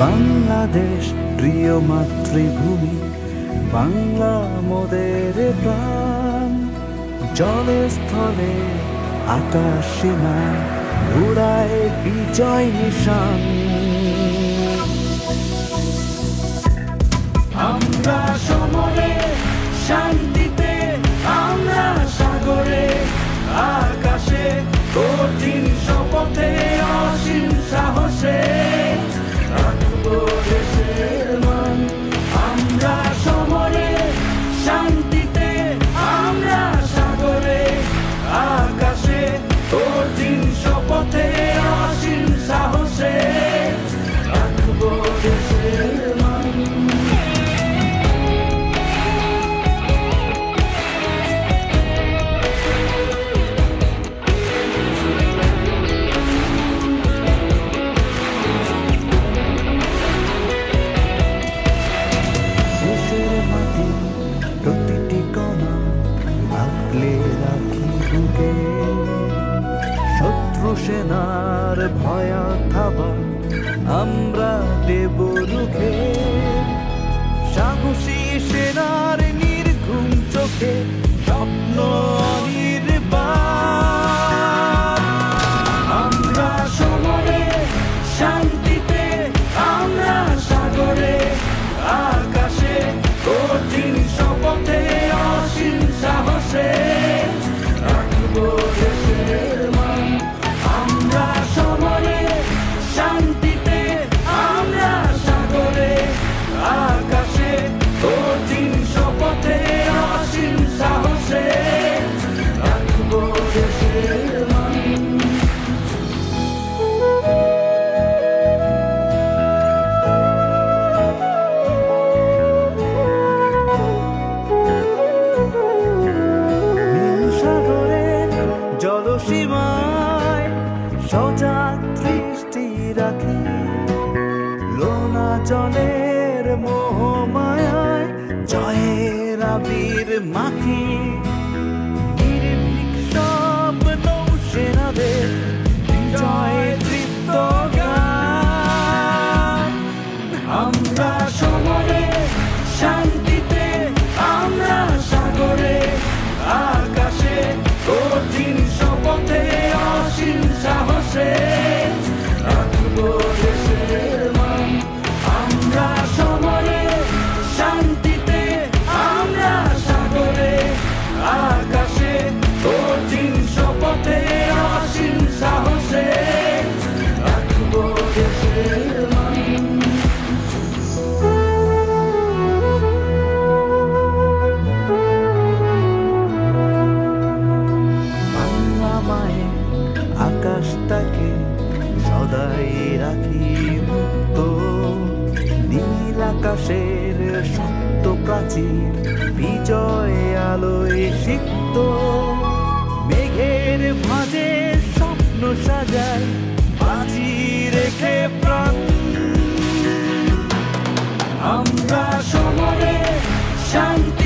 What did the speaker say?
বাংলাদেশ প্রিয় মাতৃভূমি বাংলা মোদের প্রাণ। জলে স্থলে আকাশে মা উড়ায় বিজয় নিশান। ঢুকে শত্রু সেনার ভয়া থাবা আমরা দেব সীমায় সজাগ দৃষ্টি রাখি। লোনা জলের মোহমায় জয়ের আবির মাখি। তাকে সদাই রাখি মুক্ত। নীল আকাশের সত্য প্রাচীর বিজয় আলোয় সিক্ত। মেঘের ভাঁজে স্বপ্ন সাজায়, বাজি রেখে প্রাণ। আমরা সমরে শান্তি